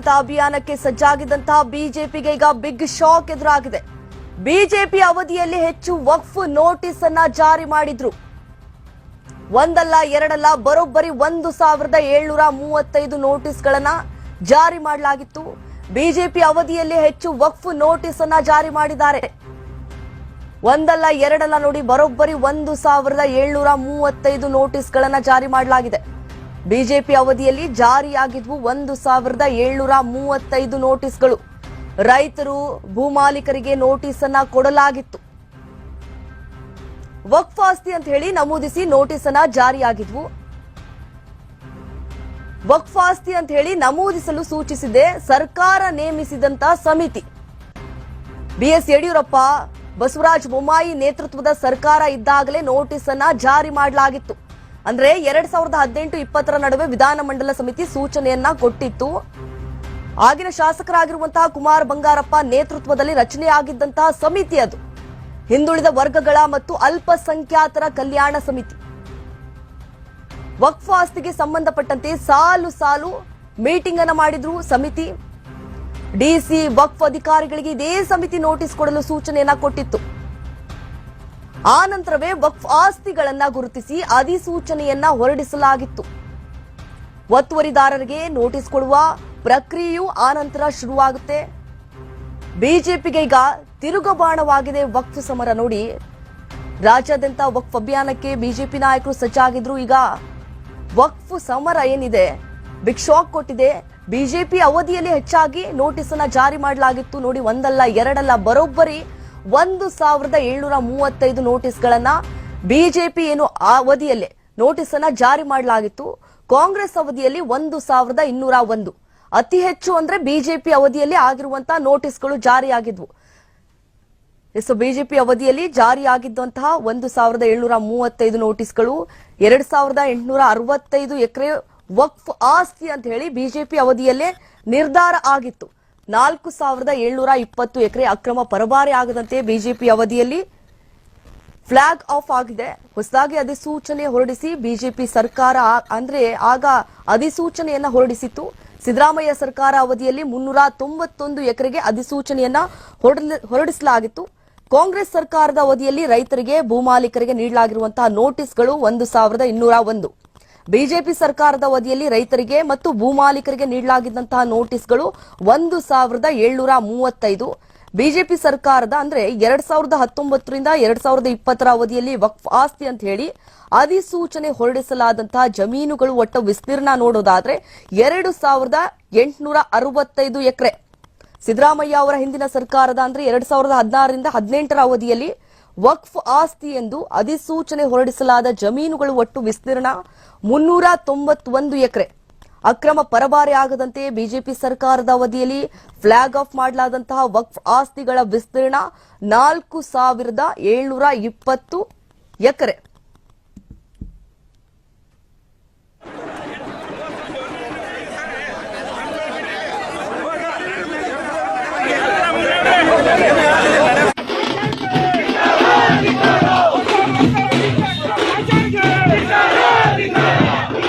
ಮಾಡಿದಂತಹ ಅಭಿಯಾನಕ್ಕೆ ಸಜ್ಜಾಗಿದ್ದಂತಹ ಬಿಜೆಪಿಗೆ ಈಗ ಬಿಗ್ ಶಾಕ್ ಎದುರಾಗಿದೆ. ಬಿಜೆಪಿ ಅವಧಿಯಲ್ಲಿ ಹೆಚ್ಚು ವಕ್ಫ್ ನೋಟಿಸ್ ಅನ್ನ ಜಾರಿ ಮಾಡಿದ್ರು. ಒಂದಲ್ಲ, ಎರಡಲ್ಲ, ಬರೋಬ್ಬರಿ ಒಂದು ಸಾವಿರದ ಏಳ್ನೂರ ಮೂವತ್ತೈದು ನೋಟಿಸ್ಗಳನ್ನ ಜಾರಿ ಮಾಡಲಾಗಿತ್ತು. ಬಿಜೆಪಿ ಅವಧಿಯಲ್ಲಿ ಹೆಚ್ಚು ವಕ್ಫ್ ನೋಟಿಸ್ ಅನ್ನ ಜಾರಿ ಮಾಡಿದ್ದಾರೆ. ಒಂದಲ್ಲ, ಎರಡಲ್ಲ ನೋಡಿ ಬರೋಬ್ಬರಿ ಒಂದು ಸಾವಿರದ ಏಳ್ನೂರ ಮೂವತ್ತೈದು ನೋಟಿಸ್ಗಳನ್ನ ಜಾರಿ ಮಾಡಲಾಗಿದೆ. ಬಿಜೆಪಿ ಅವಧಿಯಲ್ಲಿ ಜಾರಿಯಾಗಿದ್ವು ಒಂದು ಸಾವಿರದ ಏಳ್ನೂರ ಮೂವತ್ತೈದು ನೋಟಿಸ್ಗಳು. ರೈತರು ಭೂಮಾಲೀಕರಿಗೆ ನೋಟಿಸ್ ಅನ್ನ ಕೊಡಲಾಗಿತ್ತು. ವಕ್ಫ್ ಆಸ್ತಿ ಅಂತ ಹೇಳಿ ನಮೂದಿಸಿ ನೋಟಿಸ್ ಅನ್ನ ಜಾರಿಯಾಗಿದ್ವು. ವಕ್ಫ್ ಆಸ್ತಿ ಅಂತ ಹೇಳಿ ನಮೂದಿಸಲು ಸೂಚಿಸಿದೆ ಸರ್ಕಾರ ನೇಮಿಸಿದಂತ ಸಮಿತಿ. ಬಿಎಸ್ ಯಡಿಯೂರಪ್ಪ, ಬಸವರಾಜ ಬೊಮ್ಮಾಯಿ ನೇತೃತ್ವದ ಸರ್ಕಾರ ಇದ್ದಾಗಲೇ ನೋಟಿಸ್ ಅನ್ನ ಜಾರಿ ಮಾಡಲಾಗಿತ್ತು. ಅಂದ್ರೆ ಎರಡ್ ಸಾವಿರದ ಹದಿನೆಂಟು ಇಪ್ಪತ್ತರ ನಡುವೆ ವಿಧಾನಮಂಡಲ ಸಮಿತಿ ಸೂಚನೆಯನ್ನ ಕೊಟ್ಟಿತ್ತು. ಆಗಿನ ಶಾಸಕರಾಗಿರುವಂತಹ ಕುಮಾರ್ ಬಂಗಾರಪ್ಪ ನೇತೃತ್ವದಲ್ಲಿ ರಚನೆಯಾಗಿದ್ದಂತಹ ಸಮಿತಿ ಅದು. ಹಿಂದುಳಿದ ವರ್ಗಗಳ ಮತ್ತು ಅಲ್ಪಸಂಖ್ಯಾತರ ಕಲ್ಯಾಣ ಸಮಿತಿ. ವಕ್ಫ್ ಆಸ್ತಿಗೆ ಸಂಬಂಧಪಟ್ಟಂತೆ ಸಾಲು ಸಾಲು ಮೀಟಿಂಗ್ ಅನ್ನ ಮಾಡಿದ್ರು ಸಮಿತಿ. ಡಿಸಿ ವಕ್ಫ್ ಅಧಿಕಾರಿಗಳಿಗೆ ಇದೇ ಸಮಿತಿ ನೋಟಿಸ್ ಕೊಡಲು ಸೂಚನೆಯನ್ನ ಕೊಟ್ಟಿತ್ತು. ಆ ನಂತರವೇ ವಕ್ಫ್ ಆಸ್ತಿಗಳನ್ನ ಗುರುತಿಸಿ ಅಧಿಸೂಚನೆಯನ್ನ ಹೊರಡಿಸಲಾಗಿತ್ತು. ಒತ್ತುವರಿದಾರರಿಗೆ ನೋಟಿಸ್ ಕೊಡುವ ಪ್ರಕ್ರಿಯೆಯು ಆ ನಂತರ ಶುರುವಾಗುತ್ತೆ. ಬಿಜೆಪಿಗೆ ಈಗ ತಿರುಗಬಾಣವಾಗಿದೆ ವಕ್ಫ್ ಸಮರ ನೋಡಿ. ರಾಜ್ಯಾದ್ಯಂತ ವಕ್ಫ್ ಅಭಿಯಾನಕ್ಕೆ ಬಿಜೆಪಿ ನಾಯಕರು ಸಜ್ಜಾಗಿದ್ರು ಈಗ. ವಕ್ಫ್ ಸಮರ ಏನಿದೆ? ಬಿಗ್ ಶಾಕ್ ಕೊಟ್ಟಿದೆ. ಬಿಜೆಪಿ ಅವಧಿಯಲ್ಲಿ ಹೆಚ್ಚಾಗಿ ನೋಟಿಸ್ ಅನ್ನ ಜಾರಿ ಮಾಡಲಾಗಿತ್ತು. ನೋಡಿ ಒಂದಲ್ಲ ಎರಡಲ್ಲ, ಬರೋಬ್ಬರಿ ಒಂದು ಸಾವಿರದ ಏಳ್ನೂರ ಮೂವತ್ತೈದು ನೋಟಿಸ್ಗಳನ್ನ ಬಿಜೆಪಿ ಏನು ಅವಧಿಯಲ್ಲೇ ನೋಟಿಸ್ ಅನ್ನ ಜಾರಿ ಮಾಡಲಾಗಿತ್ತು. ಕಾಂಗ್ರೆಸ್ ಅವಧಿಯಲ್ಲಿ ಒಂದು ಸಾವಿರದ ಇನ್ನೂರ ಒಂದು. ಅತಿ ಹೆಚ್ಚು ಅಂದ್ರೆ ಬಿಜೆಪಿ ಅವಧಿಯಲ್ಲಿ ಆಗಿರುವಂತಹ ನೋಟಿಸ್ಗಳು ಜಾರಿಯಾಗಿದ್ವು. ಸೊ, ಬಿಜೆಪಿ ಅವಧಿಯಲ್ಲಿ ಜಾರಿಯಾಗಿದ್ದಂತಹ ಒಂದು ಸಾವಿರದ ಏಳ್ನೂರ ಮೂವತ್ತೈದು ನೋಟಿಸ್ಗಳು ಎರಡ್ ಸಾವಿರದ ಎಂಟುನೂರ ಅರವತ್ತೈದು ಎಕರೆ ವಕ್ಫ್ ಆಸ್ತಿ ಅಂತ ಹೇಳಿ ಬಿಜೆಪಿ ಅವಧಿಯಲ್ಲೇ ನಿರ್ಧಾರ ಆಗಿತ್ತು. ನಾಲ್ಕು ಸಾವಿರದ ಏಳ್ನೂರ ಇಪ್ಪತ್ತು ಎಕರೆ ಅಕ್ರಮ ಪರಭಾರಿ ಆಗದಂತೆ ಬಿಜೆಪಿ ಅವಧಿಯಲ್ಲಿ ಫ್ಲಾಗ್ ಆಫ್ ಆಗಿದೆ. ಹೊಸದಾಗಿ ಅಧಿಸೂಚನೆ ಹೊರಡಿಸಿ ಬಿಜೆಪಿ ಸರ್ಕಾರ ಅಂದ್ರೆ ಆಗ ಅಧಿಸೂಚನೆಯನ್ನ ಹೊರಡಿಸಿತ್ತು. ಸಿದ್ದರಾಮಯ್ಯ ಸರ್ಕಾರ ಅವಧಿಯಲ್ಲಿ ಮುನ್ನೂರ ತೊಂಬತ್ತೊಂದು ಎಕರೆಗೆ ಅಧಿಸೂಚನೆಯನ್ನ ಹೊರಡಿಸಲಾಗಿತ್ತು. ಕಾಂಗ್ರೆಸ್ ಸರ್ಕಾರದ ಅವಧಿಯಲ್ಲಿ ರೈತರಿಗೆ ಭೂಮಾಲೀಕರಿಗೆ ನೀಡಲಾಗಿರುವಂತಹ ನೋಟಿಸ್ಗಳು ಒಂದು ಸಾವಿರದ ಇನ್ನೂರ ಒಂದು. ಬಿಜೆಪಿ ಸರ್ಕಾರದ ಅವಧಿಯಲ್ಲಿ ರೈತರಿಗೆ ಮತ್ತು ಭೂಮಾಲೀಕರಿಗೆ ನೀಡಲಾಗಿದ್ದಂತಹ ನೋಟಿಸ್ಗಳು ಒಂದು ಸಾವಿರದ ಏಳ್ನೂರ ಮೂವತ್ತೈದು. ಬಿಜೆಪಿ ಸರ್ಕಾರದ ಅಂದ್ರೆ ಎರಡ್ ಸಾವಿರದ ಹತ್ತೊಂಬತ್ತರಿಂದ ಎರಡ್ ಸಾವಿರದ ಇಪ್ಪತ್ತರ ಅವಧಿಯಲ್ಲಿ ವಕ್ಫ್ ಆಸ್ತಿ ಅಂತ ಹೇಳಿ ಅಧಿಸೂಚನೆ ಹೊರಡಿಸಲಾದಂತಹ ಜಮೀನುಗಳು ಒಟ್ಟ ವಿಸ್ತೀರ್ಣ ನೋಡೋದಾದ್ರೆ ಎರಡು ಸಾವಿರದ ಎಂಟುನೂರ ಅರವತ್ತೈದು ಎಕರೆ. ಸಿದ್ದರಾಮಯ್ಯ ಅವರ ಹಿಂದಿನ ಸರ್ಕಾರದ ಅಂದ್ರೆ ಎರಡ್ ಸಾವಿರದ ಹದಿನಾರರಿಂದ ಹದಿನೆಂಟರ ಅವಧಿಯಲ್ಲಿ ವಕ್ಫ್ ಆಸ್ತಿ ಎಂದು ಅಧಿಸೂಚನೆ ಹೊರಡಿಸಲಾದ ಜಮೀನುಗಳು ಒಟ್ಟು ವಿಸ್ತೀರ್ಣ ಮುನ್ನೂರ ತೊಂಬತ್ತೊಂದು ಎಕರೆ. ಅಕ್ರಮ ಪರಭಾರೆ ಆಗದಂತೆ ಬಿಜೆಪಿ ಸರ್ಕಾರದ ಅವಧಿಯಲ್ಲಿ ಫ್ಲಾಗ್ ಆಫ್ ಮಾಡಲಾದಂತಹ ವಕ್ಫ್ ಆಸ್ತಿಗಳ ವಿಸ್ತೀರ್ಣ ನಾಲ್ಕು ಸಾವಿರದ ಏಳ್ನೂರ ಇಪ್ಪತ್ತು ಎಕರೆ.